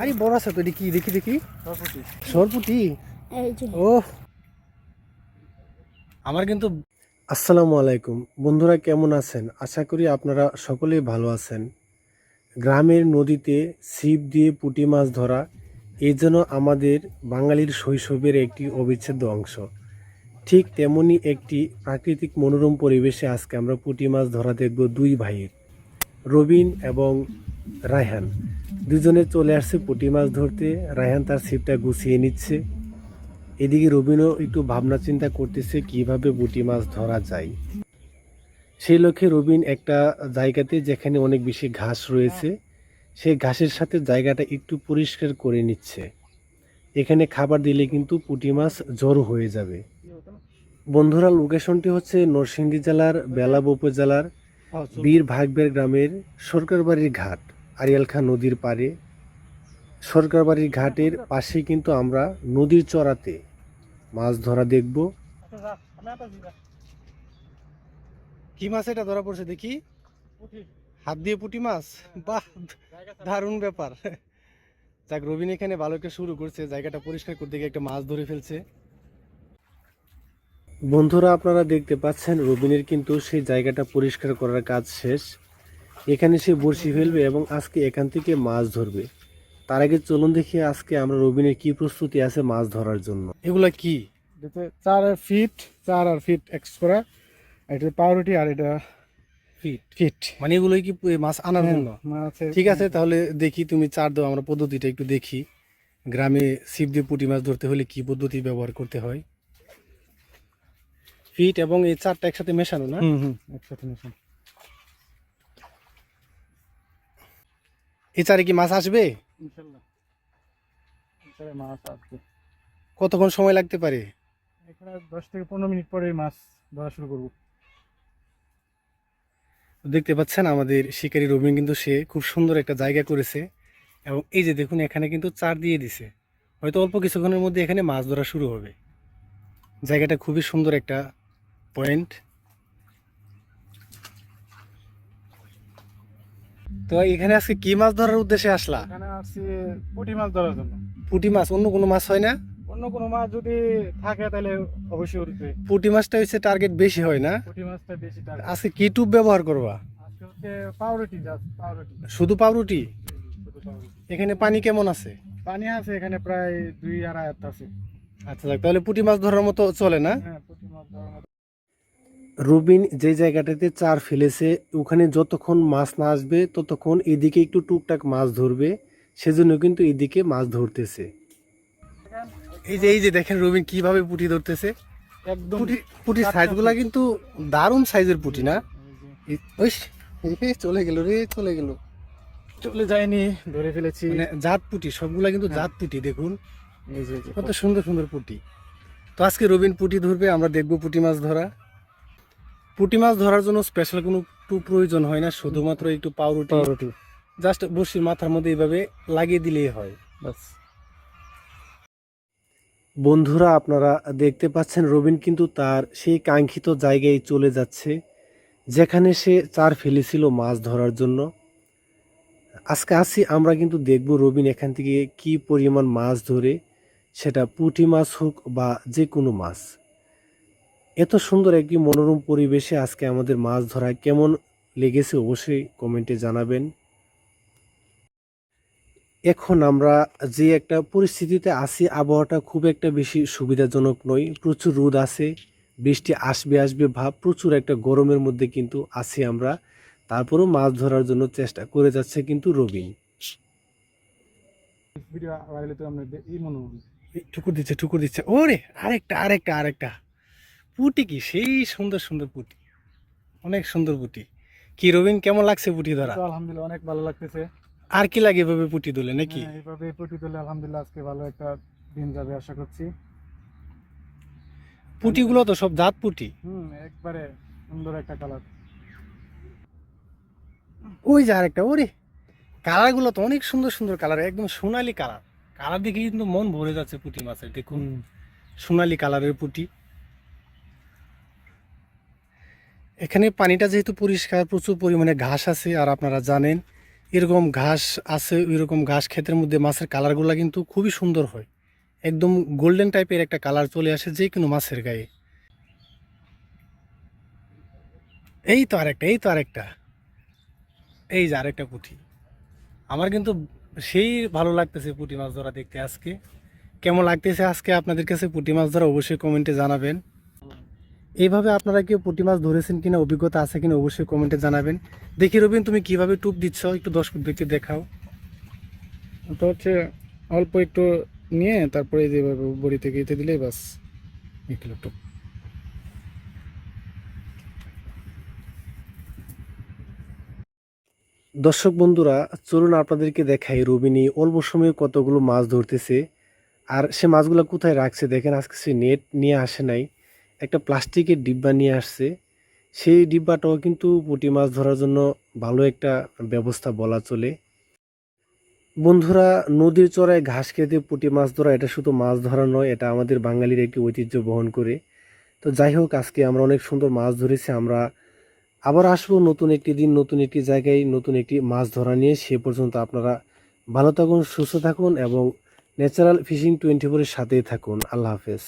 আরে বড় আছে তো এটি কি? দেখি দেখি। সরপুটি। ও আমার কিন্তু আসসালামু আলাইকুম। বন্ধুরা কেমন আছেন? আশা করি আপনারা সকলেই ভালো আছেন। গ্রামের নদীতে ছিপ দিয়ে পুঁটি মাছ ধরা এই যেন আমাদের বাঙালির শৈশবের একটি অবিচ্ছেদ্য অংশ। ঠিক তেমনি একটি প্রাকৃতিক মনোরম পরিবেশে আজকে আমরা পুঁটি মাছ ধরা দেখব দুই ভাইয়ের রবিন এবং রায়হান। দুজনে চলে আসছে পুঁটি মাছ ধরতে। রায়হান তার ছিপটা গুছিয়ে নিচ্ছে। এদিকে রবিনও একটু ভাবনা চিন্তা করতেছে, কীভাবে পুঁটি মাছ ধরা যায়। সেই লক্ষ্যে রবিন একটা জায়গাতে যেখানে অনেক বেশি ঘাস রয়েছে, সেই ঘাসের সাথে জায়গাটা একটু পরিষ্কার করে নিচ্ছে। এখানে খাবার দিলে কিন্তু পুঁটি মাছ জড়ো হয়ে যাবে। বন্ধুরা, লোকেশনটি হচ্ছে নরসিংদী জেলার বেলাব উপজেলার বীর ভাগবের গ্রামের সরকারবাড়ির ঘাট। আরিয়ালখা নদীর পাড়ে। সরকারবাড়ির ঘাটের পাশে কিন্তু আমরা নদীর চড়াতে মাছ ধরা দেখব। কি মাছ এটা ধরা পড়ছে দেখি? হাত দিয়ে পুঁটি মাছ? বাহ দারুণ ব্যাপার। যাক রবিন এখানে একটা শুরু করছে জায়গাটা পরিষ্কার করতে গিয়ে একটা মাছ ধরে ফেলছে। বন্ধুরা আপনারা দেখতে পাচ্ছেন রবিনের কিন্তু সেই জায়গাটা পরিষ্কার করার কাজ শেষ। এখানে সে বড়শি ফেলবে এবং আজকে এখান থেকে মাছ ধরবে। তার আগে চলুন দেখি আজকে আমরা রবিনের কি প্রস্তুতি আছে মাছ ধরার জন্য। এগুলা কি? চার ফিট চার আর ফিট এক্সট্রা এটা পাউরুটি আর এটা ফিট। ফিট। মানে এগুলোই কি মাছ আনার জন্য? ঠিক আছে তাহলে দেখি তুমি চার দাও আমরা পদ্ধতিটা একটু দেখি। গ্রামে ছিপ দিয়ে পুঁটি মাছ ধরতে হলে কি পদ্ধতি ব্যবহার করতে হয়? ফিট এবং এই চারটা একসাথে মেশানো না? হুম হুম একসাথে মেশান। এই চারে কি মাছ আসবে? মাছ কতক্ষণ সময় লাগতে পারে? এখানে দশ থেকে পনেরো মিনিট পরে মাছ ধরা শুরু করব। দেখতে পাচ্ছেন আমাদের শিকারী রবিন কিন্তু সে খুব সুন্দর একটা জায়গা করেছে এবং এই যে দেখুন এখানে কিন্তু চার দিয়ে দিছে। হয়তো অল্প কিছুক্ষণের মধ্যে এখানে মাছ ধরা শুরু হবে। জায়গাটা খুবই সুন্দর একটা পয়েন্ট। তো এখানে আজকে কি মাছ ধরার উদ্দেশ্যে আসলা? এখানে আসছি পুঁটি মাছ ধরার জন্য। পুঁটি মাছ অন্য কোনো মাছ হয় না? অন্য কোনো মাছ যদি থাকে তাহলে অবশ্যই উঠবে। পুঁটি মাছটা হচ্ছে টার্গেট বেশি হয় না? পুঁটি মাছটা বেশি টাকা আজকে কি টুপ ব্যবহার করবা? আজকে হচ্ছে পাউরুটি জাস্ট পাউরুটি? শুধু পাউরুটি। এখানে পানি কেমন আছে? পানি আছে এখানে প্রায় দুই আড়াই হাত আছে। আচ্ছা তাহলে পুঁটি মাছ ধরার মতো চলে না? হ্যাঁ পুঁটি মাছ ধরার মতো রুবিন যে জায়গাটাতে চার ফেলেছে ওখানে যতক্ষণ মাছ না আসবে ততক্ষণ এদিকে একটু টুকটাক মাছ ধরবে। সেজন্য কিন্তু এদিকে মাছ ধরতেছে। এই যে এই যে দেখেন রুবিন কীভাবে পুঁটি ধরতেছে। একদম পুঁটি পুঁটির সাইজগুলা কিন্তু দারুণ সাইজের পুঁটি না? যে। চলে গেল রে চলে গেল। চলে যায়নি ধরে ফেলেছি। মানে জাত পুঁটি সবগুলা কিন্তু। জাত পুঁটি দেখুন। কত সুন্দর সুন্দর পুঁটি। তো আজকে রবিন পুঁটি ধরবে আমরা দেখব পুঁটি মাছ ধরা। পুঁটি মাছ ধরার জন্য স্পেশাল কোনো টু প্রয়োজন হয় না শুধুমাত্র একটু পাউরুটি। পাউরুটি। জাস্ট বসির মাথার মধ্যে এইভাবে লাগিয়ে দিলেই হয়। বাস বন্ধুরা আপনারা দেখতে পাচ্ছেন রবিন কিন্তু তার সেই কাঙ্ক্ষিত জায়গায় চলে যাচ্ছে যেখানে সে চার ফেলেছিল মাছ ধরার জন্য। আজকে আসি আমরা কিন্তু দেখব রবিন এখান থেকে কি পরিমাণ মাছ ধরে সেটা পুঁটি মাছ হোক বা যে কোনো মাছ। এত সুন্দর একটি মনোরম পরিবেশে আজকে আমাদের মাছ ধরা কেমন লেগেছে অবশ্যই কমেন্টে জানাবেন। এখন আমরা যে একটা পরিস্থিতিতে আছি আবহাওয়াটা খুব একটা বেশি সুবিধাজনক নয়। প্রচুর রোদ আছে বৃষ্টি আসবে আসবে ভাব প্রচুর একটা গরমের মধ্যে কিন্তু আছি আমরা। তারপরেও মাছ ধরার জন্য চেষ্টা করে যাচ্ছে কিন্তু রবিন। ঠুকুর দিচ্ছে ঠুকুর দিচ্ছে। ওরে আরেকটা আরেকটা আরেকটা। পুটি কি? সেই সুন্দর সুন্দর পুটি। অনেক সুন্দর পুটি। কি রবিন কেমন লাগছে পুটি ধরা? আলহামদুলিল্লাহ অনেক ভালো লাগতেছে। আর কি লাগে এভাবে পুটি দোলে নাকি? হ্যাঁ, এইভাবে পটি তুলে আলহামদুলিল্লাহ আজকে ভালো একটা দিন যাবে আশা করছি। পুটিগুলো তো সব জাত পুটি। হুম একবারে সুন্দর একটা কালার ওই যে আরেকটা ওরে! কালারগুলো তো অনেক সুন্দর সুন্দর কালার একদম সোনালি কালার কালার দেখে কিন্তু মন ভরে যাচ্ছে পুটি মাছের দেখুন। সোনালি কালারের পুঁটি। এখানে পানিটা যেহেতু পরিষ্কার, প্রচুর পরিমাণে ঘাস আছে, আর আপনারা জানেন, এরকম ঘাস আছে এরকম ঘাস ক্ষেতের মধ্যে মাছের কালারগুলো কিন্তু খুবই সুন্দর হয়। একদম গোল্ডেন টাইপের একটা কালার চলে আসে যে কোনো মাছের গায়ে। এই তো আরেকটা, এই তো আরেকটা। এই যে আরেকটা পুঁটি। আমার কিন্তু সেই ভালো লাগতেছে পুঁটি মাছ ধরা দেখতে আজকে। কেমন লাগতেছে আজকে আপনাদের কাছে পুঁটি মাছ ধরা, অবশ্যই কমেন্টে জানাবেন। এইভাবে আপনারা কেউ পুঁটি মাছ ধরেছেন কিনা অভিজ্ঞতা আছে কিনা অবশ্যই কমেন্টে জানাবেন। দেখি রবিন তুমি কীভাবে টুপ দিচ্ছ? একটু দর্শক ব্যক্তি দেখাও। তো হচ্ছে অল্প একটু নিয়ে তারপরে যেভাবে বড়ি থেকে ইতে দিলেই বাস একটু একটু দর্শক বন্ধুরা চলুন আপনাদেরকে দেখাই রবিনী অল্প সময়ে কতগুলো মাছ ধরতেছে আর সে মাছগুলো কোথায় রাখছে? দেখেন আজকে সে নেট নিয়ে আসে নাই। একটা প্লাস্টিকের ডিব্বা নিয়ে আসছে। সেই ডিব্বাটাও কিন্তু পুঁটি মাছ ধরার জন্য ভালো একটা ব্যবস্থা বলা চলে। বন্ধুরা, নদীর চড়ায় ঘাস খেতে পুঁটি মাছ ধরা এটা শুধু মাছ ধরা নয়, এটা আমাদের বাঙালির একটি ঐতিহ্য বহন করে। তো যাই হোক, আজকে আমরা অনেক সুন্দর মাছ ধরেছি, আমরা আবার আসব নতুন একটি দিন, নতুন একটি জায়গায়, নতুন একটি মাছ ধরা নিয়ে। সে পর্যন্ত আপনারা ভালো থাকুন, সুস্থ থাকুন এবং ন্যাচারাল ফিশিং টোয়েন্টি ফোরের সাথেই থাকুন। আল্লাহ হাফেজ।